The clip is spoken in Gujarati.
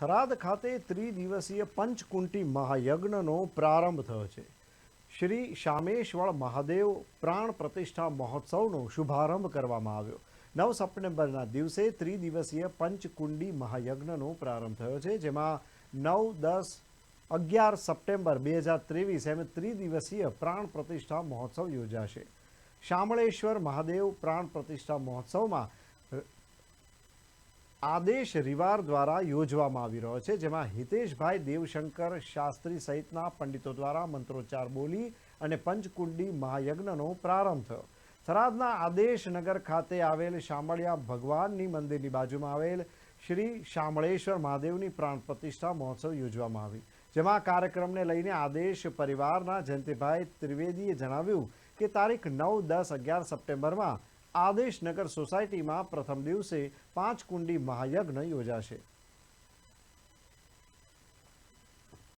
થરાદ ખાતે ત્રિદિવસીય પંચકુંટી મહાયજ્ઞનો પ્રારંભ થયો છે. શ્રી શામેશ્વર મહાદેવ પ્રાણ પ્રતિષ્ઠા મહોત્સવનો શુભારંભ કરવામાં આવ્યો. નવ સપ્ટેમ્બરના દિવસે ત્રિદિવસીય પંચકુંડી મહાયજ્ઞનો પ્રારંભ થયો છે, જેમાં નવ, દસ, અગિયાર સપ્ટેમ્બર બે હજાર ત્રેવીસ એમ ત્રિદિવસીય પ્રાણ પ્રતિષ્ઠા મહોત્સવ યોજાશે. શામળેશ્વર મહાદેવ પ્રાણ પ્રતિષ્ઠા મહોત્સવમાં આદેશ રિવાર દ્વારા યોજવામાં આવી રહ્યો છે, જેમાં હિતેશભાઈ દેવશંકર શાસ્ત્રી સહિતના પંડિતો દ્વારા મંત્રોચ્ચાર બોલી અને પંચકુંડી મહાયજ્ઞનો પ્રારંભ થયો. થરાદના આદેશનગર ખાતે આવેલ શામળિયા ભગવાનની મંદિરની બાજુમાં આવેલ શ્રી શામળેશ્વર મહાદેવની પ્રાણ પ્રતિષ્ઠા મહોત્સવ યોજવામાં આવી. જેમાં કાર્યક્રમને લઈને આદેશ પરિવારના જયંતિભાઈ ત્રિવેદીએ જણાવ્યું કે તારીખ નવ દસ અગિયાર સપ્ટેમ્બરમાં આદેશનગર સોસાયટીમાં પ્રથમ દિવસે પાંચ કુંડી મહાયજ્ઞ યોજાશે.